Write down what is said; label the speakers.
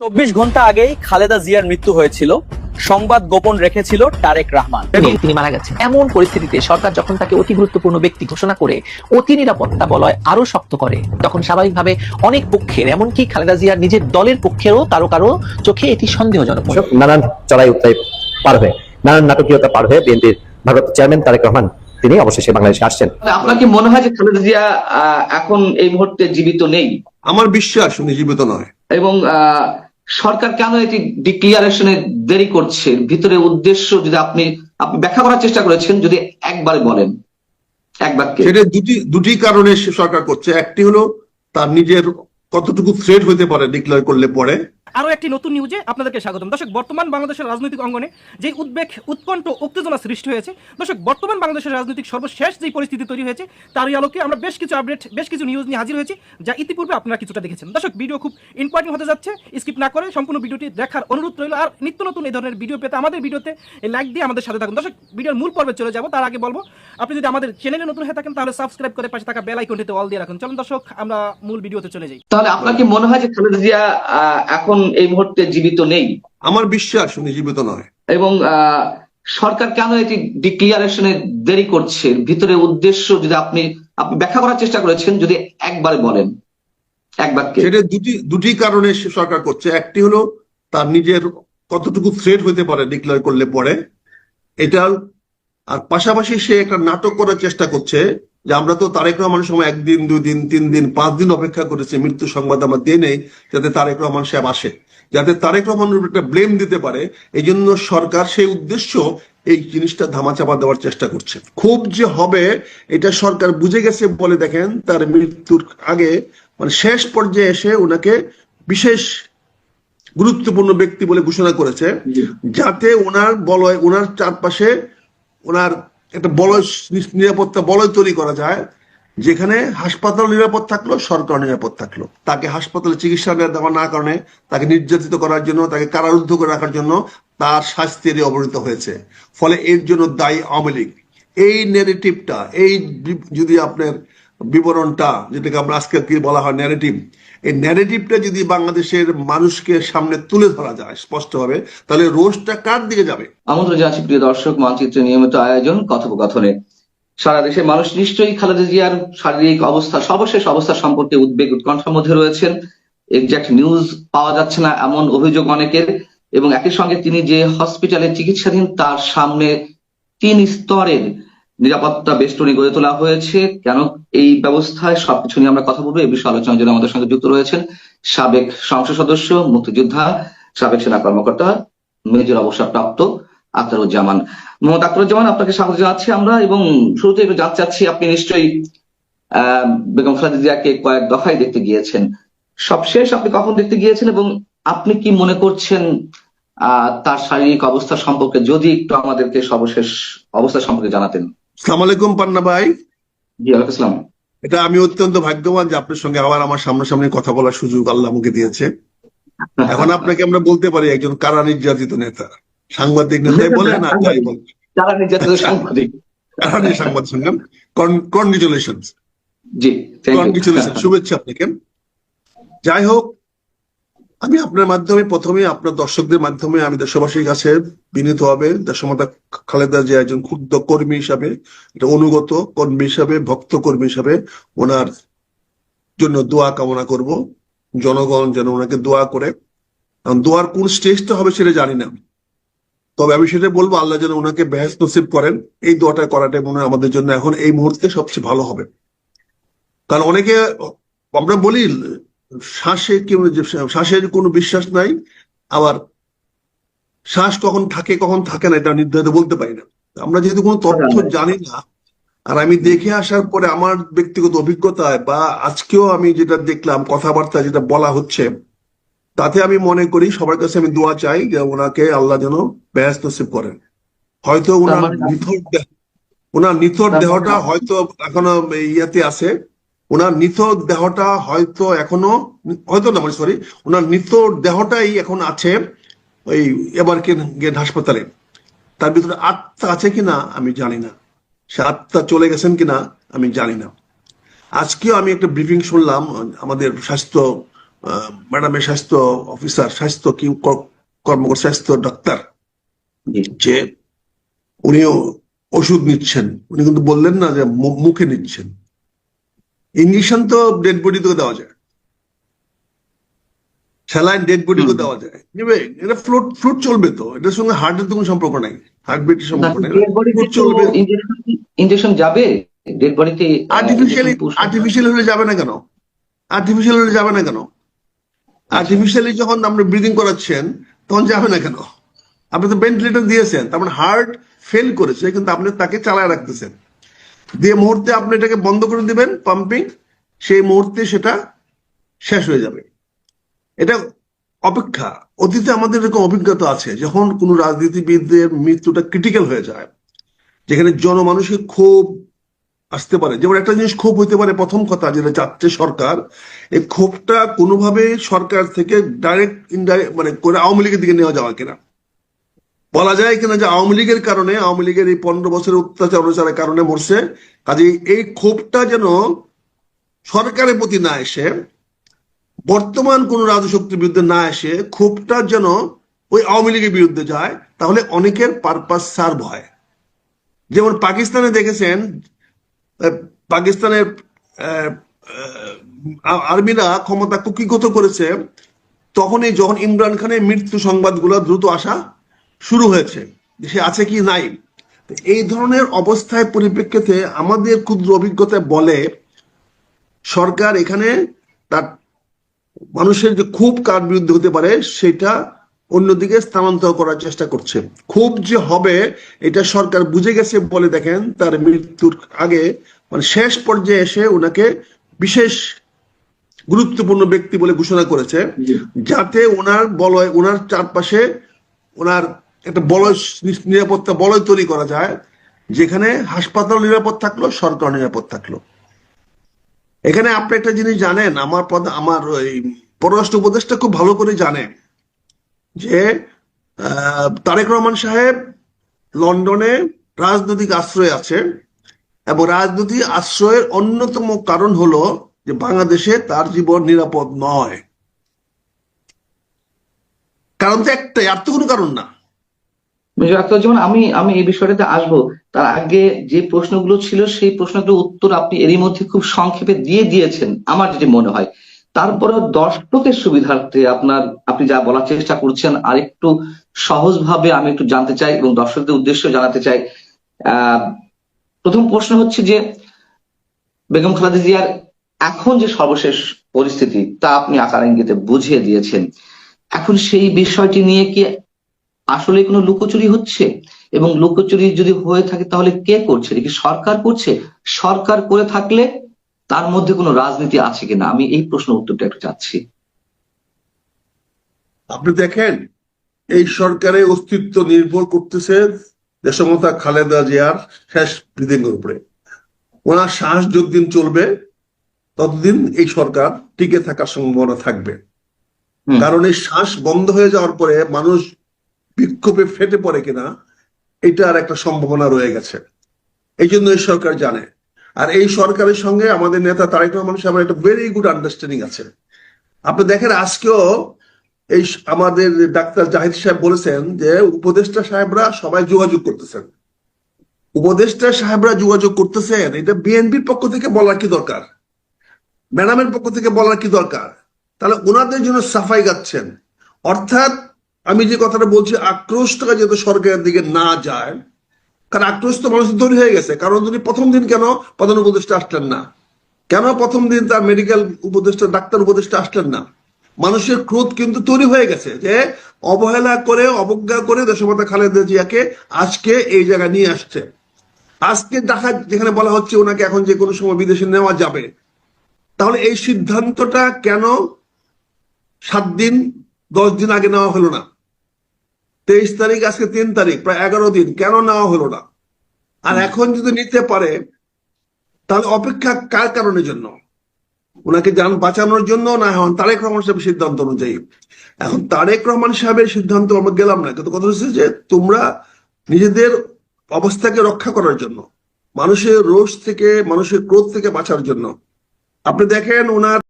Speaker 1: চব্বিশ ঘণ্টা আগেই খালেদা জিয়ার মৃত্যু হয়েছিল। সংবাদ গোপন রেখেছিল তারেক রহমান।
Speaker 2: তিনি মারা গেছেন। এমন পরিস্থিতিতে সরকার যখন তাকে অতি গুরুত্বপূর্ণ ব্যক্তি ঘোষণা করে অতি নিরাপত্তা বলয় আরও শক্ত করে তখন স্বাভাবিকভাবে অনেক পক্ষের এমনকি খালেদা জিয়ার নিজের দলের পক্ষেরও কারও কারও চোখে এটি সন্দেহজনক
Speaker 3: নানান চড়াই উত্তাই পারবে নানান নাটকীয়তা পার হয়ে বিএনপির ভারপ্রাপ্ত চেয়ারম্যান তারেক রহমান তিনি অবশেষে বাংলাদেশে আসছেন।
Speaker 4: আপনার কি মনে হয় যে খালেদা জিয়া আহ, এখন এই মুহূর্তে জীবিত নেই?
Speaker 5: আমার বিশ্বাস উনি জীবিত নয়।
Speaker 4: এবং আহ, সরকার কেন এটি ডিক্লিয়ারেশনে দেরি করছে? ভিতরে উদ্দেশ্য যদি আপনি আপনি ব্যাখ্যা করার চেষ্টা করেছেন, যদি একবারে বলেন।
Speaker 5: সেটা দুটি দুটি কারণে সরকার করছে। একটি হলো তার নিজের কতটুকু থ্রেড হতে পারে ডিক্লেয়ার করলে পরে।
Speaker 6: আরও একটি নতুন নিউজে আপনাদেরকে স্বাগতম। দর্শক, বর্তমান বাংলাদেশের রাজনৈতিক অঙ্গনে যে উদ্বেগ, উৎকণ্ঠ, উত্তেজনা সৃষ্টি হয়েছে, দর্শক, বর্তমান বাংলাদেশের রাজনৈতিক সর্বশেষ যে পরিস্থিতি তৈরি হয়েছে, তারই আলোকে আমরা বেশ কিছু আপডেট বেশ কিছু নিউজ নিয়ে হাজির হয়েছি, যা ইতিপূর্বে আপনারা কিছুটা দেখেছেন। দর্শক ভিডিও খুব ইম্পর্টেন্ট হতে যাচ্ছে স্কিপ না করে সম্পূর্ণ ভিডিওটি দেখার অনুরোধ রইল। আর নিত্য নতুন এই ধরনের ভিডিও পেতে আমাদের ভিডিওতে লাইক দিয়ে আমাদের সাথে থাকুন। দর্শক ভিডিওর মূল পর্বে চলে যাব। তার আগে বলব, আপনি যদি আমাদের চ্যানেলে নতুন হয়ে থাকেন, তাহলে সাবস্ক্রাইব করে পাশে থাকা বেল আইকনটিতে অল দিয়ে রাখুন। চলুন দর্শক, আমরা মূল ভিডিওতে চলে যাই।
Speaker 4: তাহলে আপনার কি মনে হয় যে খালেদা জিয়া এখন এই মুহূর্তে জীবিত নেই।
Speaker 5: আমার বিশ্বাস উনি জীবিত নয়।
Speaker 4: এবং সরকার কেন এটি ডিক্লিয়ারেশনে দেরি করছে? ভিতরে উদ্দেশ্য যদি আপনি আপনি ব্যাখ্যা করার চেষ্টা করেছেন যদি একবার বলেন। এক বাক্যে
Speaker 5: সেটা দুটি দুটি কারণে সরকার করছে। একটি হলো তার নিজের কতটুকু থ্রেড হতে পারে ডিক্লেয়ার করলে পরে। এটা আর পাশাপাশি সে একটা নাটক করার চেষ্টা করছে। যে আমরা তো তারেক রহমানের সময় একদিন দুই দিন তিন দিন পাঁচ দিন অপেক্ষা করেছি মৃত্যু সংবাদ আমার দিয়ে নেই যাতে তারেক রহমান সাহেব আসে। যাতে তারেক রহমানের উপর একটা ব্লেম দিতে পারে এই জন্য সরকার সেই উদ্দেশ্য এই জিনিসটা ধামাচাপা দেওয়ার চেষ্টা করছে। খুব যে হবে এটা সরকার বুঝে গেছে বলে দেখেন তার মৃত্যুর আগে মানে শেষ পর্যায়ে এসে ওনাকে বিশেষ গুরুত্বপূর্ণ ব্যক্তি বলে ঘোষণা করেছে যাতে ওনার বলয় ওনার চারপাশে ওনার একটা বলয় নিরাপত্তা বলয় তৈরি করা যায়, যেখানে হাসপাতাল নিরাপদ থাকল, সরকার নিরাপদ থাকল। তাকে হাসপাতালে চিকিৎসা দেওয়া না কারণে, তাকে নির্যাতিত করার জন্য, তাকে কারারুদ্ধ করে রাখার জন্য তার শাস্তির অবনীত হয়েছে। ফলে এর জন্য দায়ী আওয়ামী লীগ। এই নেগেটিভটা এই যদি আপনার বিবরণটা, যেটাকে আমরা আজকে কি বলা হয় ন্যারেটিভ এই ন্যারেটিভটা যদি বাংলাদেশের মানুষকে সামনে তুলে ধরা যায় স্পষ্টভাবে, তাহলে রোজটা কার দিকে যাবে?
Speaker 4: আমন্ত্রণ জানাচ্ছি প্রিয় দর্শক মানচিত্রের নিয়মিত আয়োজন, কথোপকথনে। সারা দেশের মানুষ নিশ্চয়ই খালেদা জিয়ার শারীরিক অবস্থা, সর্বশেষ অবস্থা সম্পর্কে উদ্বেগ উৎকণ্ঠার মধ্যে রয়েছেন। এক্সাক্ট নিউজ পাওয়া যাচ্ছে না এমন অভিযোগ অনেকের এবং একই সঙ্গে তিনি যে হসপিটালে চিকিৎসাধীন, তার সামনে তিন স্তরের নিরাপত্তা বেষ্টনী গড়ে তোলা হয়েছে। কেন এই ব্যবস্থায় সবকিছু নিয়ে আমরা কথা বলব? এই বিষয়ে আলোচনার জন্য আমাদের সঙ্গে যুক্ত রয়েছেন সাবেক সংসদ সদস্য, মুক্তিযোদ্ধা, সাবেক সেনা কর্মকর্তা, মেজর অবসরপ্রাপ্ত আখতারুজ্জামান। মোহাম্মদ আখতারুজ্জামান, আপনাকে স্বাগত জানাচ্ছি আমরা এবং শুরুতে একটু জানতে চাচ্ছি, আপনি নিশ্চয়ই, আহ, বেগম খালেদা কয়েক দফায় দেখতে গিয়েছেন। সবশেষ আপনি কখন দেখতে গিয়েছেন এবং আপনি কি মনে করছেন তার শারীরিক অবস্থা সম্পর্কে যদি একটু আমাদেরকে সর্বশেষ অবস্থা সম্পর্কে জানাতেন?
Speaker 5: সালাম আলাইকুম পান্না ভাই।
Speaker 4: জি আসসালাম।
Speaker 5: এটা আমি অত্যন্ত ভাগ্যবান যে আপনার সঙ্গে আবার আমার সামনাসামনি কথা বলার সুযোগ আল্লাহ আমাকে দিয়েছে। এখন আপনাকে আমরা বলতে পারি একজন কারা নির্যাতিত নেতা। সাংবাদিক নেতাই বলে না? যাই বলে।
Speaker 4: নির্যাতিত সাংবাদিক?
Speaker 5: কারা সাংবাদিক? সঙ্গে কনগ্রেচুলেশন
Speaker 4: জি
Speaker 5: কনগ্রেচুলেশন শুভেচ্ছা আপনাকে। যাই হোক আমি আপনার মাধ্যমে প্রথমে, আপনার দর্শকদের মাধ্যমে আমি দেশবাসীর কাছে বিনীত হবে, দেশমাতা খালেদা যে একজন ক্ষুদ্র কর্মী হিসাবে অনুগত কর্মী হিসাবে, ভক্ত কর্মী হিসাবে ওনার জন্য দোয়া কামনা করব। জনগণ যেন ওনাকে দোয়া করে। দোয়ার কোন স্টেজটা হবে সেটা জানি না। তবে আমি সেটা বলব, আল্লাহ যেন ওনাকে বেহেস নসিব করেন। এই দোয়াটা করাটা মনে হয় আমাদের জন্য এখন এই মুহূর্তে সবচেয়ে ভালো হবে। কারণ অনেকে, আমরা বলি শ্বাসে কি শ্বাসের কোনো বিশ্বাস নাই আবার শ্বাস কখন থাকে কখন থাকে না এটা নির্ধারিত বলতে পারি না। আমরা যেহেতু কোনো তথ্য জানি না। আর আমি দেখে আসার পরে আমার ব্যক্তিগত অভিজ্ঞতায় বা আজকেও আমি যেটা দেখলাম কথাবার্তা যেটা বলা হচ্ছে তাতে আমি মনে করি সবার কাছে আমি দোয়া চাই যে ওনাকে আল্লাহ যেন ব্যস্ত করেন। হয়তো ওনার
Speaker 4: মানে-
Speaker 5: নিথর দেহ- ওনার নিথর দেহটা হয়তো এখনও ইয়াতে আছে ওনার নিথর দেহটা হয়তো এখনও হয়তো না মানে সরি ওনার নিথর দেহটাই এখন আছে ওই এবার গেট হাসপাতালে। তার ভিতরে আত্মা আছে কিনা আমি জানি না। সে আত্মা চলে গেছেন কিনা আমি জানি না। আজকেও আমি একটা ব্রিফিং শুনলাম আমাদের স্বাস্থ্য ম্যাডামের স্বাস্থ্য অফিসার স্বাস্থ্য কি ক- কর্মকর্তা স্বাস্থ্য ডাক্তার যে উনিও ওষুধ নিচ্ছেন। উনি কিন্তু বললেন না যে মুখে নিচ্ছেন। ইঞ্জেকশন তো ডেড বডিতেও দেওয়া যায়। স্যালাইন ডেড বডিতেও দেওয়া যায়। নেবে এটা ফ্লুট ফ্লুট চলবে তো। এটার সঙ্গে হার্টের তো কোনো সম্পর্ক নাই। হার্টবিটের সম্পর্ক নাই। ফ্লুট চলবে।
Speaker 4: ইঞ্জেকশন যাবে ডেড বডিতে
Speaker 5: আর্টিফিশিয়ালি আর্টিফিশিয়াল হলে যাবে না কেন? আর্টিফিশিয়াল হলে যাবে না কেন? আর্টিফিশিয়ালি যখন আপনি ব্রিদিং করাচ্ছেন তখন যাবে না কেন? আপনি তো ভেন্টিলেটর দিয়েছেন তার মানে হার্ট ফেল করেছে কিন্তু আপনি তাকে চালায় রাখতেছেন। দিয়ে মুহূর্তে আপনি এটাকে বন্ধ করে দিবেন পাম্পিং সেই মুহূর্তে সেটা শেষ হয়ে যাবে। এটা অপেক্ষা। অতীতে আমাদের এরকম অভিজ্ঞতা আছে, যখন কোনো রাজনীতিবিদদের মৃত্যুটা ক্রিটিক্যাল হয়ে যায়, যেখানে জনমানুষের ক্ষোভ আসতে পারে। যেমন একটা জিনিস ক্ষোভ হইতে পারে, প্রথম কথা যেটা চাচ্ছে সরকার, এই ক্ষোভটা কোনোভাবে সরকার থেকে ডাইরেক্ট ইনডাইরেক্ট মানে করে আওয়ামী লীগের দিকে নেওয়া যাওয়া কিনা। বলা যায় কিনা যে আওয়ামী লীগের কারণে, আওয়ামী লীগের এই পনেরো বছরের অত্যাচার অত্যাচারের কারণে মরছে। কাজে এই ক্ষোভটা যেন সরকারের প্রতি না এসে, বর্তমান কোন রাজশক্তির বিরুদ্ধে না এসে ক্ষোভটা যেন ওই আওয়ামী লীগের বিরুদ্ধে যায়, তাহলে অনেকের পারপাস সার্ভ হয়। যেমন পাকিস্তানে দেখেছেন পাকিস্তানের আর্মিরা ক্ষমতা কুকিগত করেছে, তখনই যখন ইমরান খানের মৃত্যু সংবাদগুলো দ্রুত আসা শুরু হয়েছে। সে আছে কি নাই? এই ধরনের অবস্থায় পরিপ্রেক্ষিতে আমাদের ক্ষুদ্র অভিজ্ঞতা বলে সরকার এখানে তার মানুষের যে খুব কার বিরুদ্ধে হতে পারে সেটা অন্যদিকে স্থানান্তর করার চেষ্টা করছে। খুব যে হবে এটা সরকার বুঝে গেছে বলে দেখেন তার মৃত্যুর আগে মানে শেষ পর্যায়ে এসে ওনাকে বিশেষ গুরুত্বপূর্ণ ব্যক্তি বলে ঘোষণা করেছে যাতে ওনার বলয় ওনার চারপাশে ওনার একটা বলয় নিরাপত্তা বলয় তৈরি করা যায়, যেখানে হাসপাতাল নিরাপদ থাকল সরকার নিরাপদ থাকল। এখানে আপনি একটা জিনিস জানেন, আমার আমার ওই পররাষ্ট্র উপদেষ্টা খুব ভালো করে জানে যে তারেক রহমান সাহেব লন্ডনে রাজনৈতিক আশ্রয় আছে এবং রাজনৈতিক আশ্রয়ের অন্যতম কারণ হলো যে বাংলাদেশে তার জীবন নিরাপদ নয়। কারণ তো একটাই, আর তো কোনো কারণ না।
Speaker 4: ডাক্তার যেমন আমি আমি এই বিষয়টাতে আসব। তার আগে যে প্রশ্নগুলো ছিল, সেই প্রশ্নগুলোর উত্তর আপনি এরই মধ্যে খুব সংক্ষেপে দিয়ে দিয়েছেন, আমার যেটি মনে হয়। তারপরে দর্শকের সুবিধার্থে আপনার, আপনি যা বলার চেষ্টা করছেন আর একটু সহজভাবে আমি একটু জানতে চাই এবং দর্শকদের উদ্দেশ্য জানাতে চাই। প্রথম প্রশ্ন হচ্ছে যে, বেগম খালেদা জিয়ার এখন যে সর্বশেষ পরিস্থিতি, তা আপনি আকার ইঙ্গিতে বুঝিয়ে দিয়েছেন। এখন সেই বিষয়টি নিয়ে কি আসলে কোনো লুকোচুরি হচ্ছে? এবং লুকোচুরি যদি হয়ে থাকে তাহলে কে করছে? এটা কি সরকার করছে? সরকার করে থাকলে তার মধ্যে কোনো রাজনীতি আছে কিনা? আমি এই প্রশ্ন উত্তরটা একটু চাচ্ছি।
Speaker 5: আপনি দেখেন এই সরকারের অস্তিত্ব নির্ভর করতেছে দেশমতা খালেদা জিয়ার শেষ ব্রিদিংয়ের উপরে। ওনার শ্বাস যতদিন চলবে ততদিন এই সরকার টিকে থাকার সম্ভাবনা থাকবে। কারণ এই শ্বাস বন্ধ হয়ে যাওয়ার পরে মানুষ বিক্ষোভে ফেটে পড়ে কিনা, এটার একটা সম্ভাবনা রয়ে গেছে। এই জন্য এই সরকার জানে। আর এই সরকারের সঙ্গে আমাদের নেতা তারেক রহমান সাহেবের একটা ভেরি গুড আন্ডারস্ট্যান্ডিং আছে। আপনি দেখেন, আজকেও এই আমাদের ডাক্তার জাহিদ সাহেব বলেছেন যে, উপদেষ্টা সাহেবরা সবাই যোগাযোগ করতেছেন। উপদেষ্টা সাহেবরা যোগাযোগ করতেছেন, এটা বিএনপির পক্ষ থেকে বলার কি দরকার? ম্যাডামের পক্ষ থেকে বলার কি দরকার? তাহলে ওনাদের জন্য সাফাই গাচ্ছেন। অর্থাৎ আমি যে কথাটা বলছি আক্রোশটা যাতে সরকারের দিকে না যায়, কারণ আক্রোশ তো মানুষের তৈরি হয়ে গেছে। কারণ তিনি প্রথম দিন কেন প্রধান উপদেষ্টা আসলেন না? কেন প্রথম দিন তার মেডিকেল উপদেষ্টা, ডাক্তার উপদেষ্টা আসলেন না? মানুষের ক্রোধ কিন্তু তৈরি হয়ে গেছে যে অবহেলা করে, অবজ্ঞা করে দেশমাতা খালেদা জিয়াকে আজকে এই জায়গায় নিয়ে আসছে। আজকে দেখা যেখানে বলা হচ্ছে ওনাকে এখন যে কোনো সময় বিদেশে নেওয়া যাবে। তাহলে এই সিদ্ধান্তটা কেন সাত দিন দশ দিন আগে নেওয়া হলো না। তেইশ তারিখ আজকে তিন তারিখ প্রায় এগারো দিন। কেন নেওয়া হলো না? আর এখন যদি নিতে পারে তাহলে অপেক্ষা কার কারণের জন্য? ওনাকে যান বাঁচানোর জন্য না এখন তারেক রহমান সাহেবের সিদ্ধান্ত অনুযায়ী? এখন তারেক রহমান সাহেবের সিদ্ধান্ত আমরা গেলাম না কিন্তু কথা হচ্ছে যে তোমরা নিজেদের অবস্থাকে রক্ষা করার জন্য মানুষের রোষ থেকে মানুষের ক্রোধ থেকে বাঁচার জন্য। আপনি দেখেন ওনার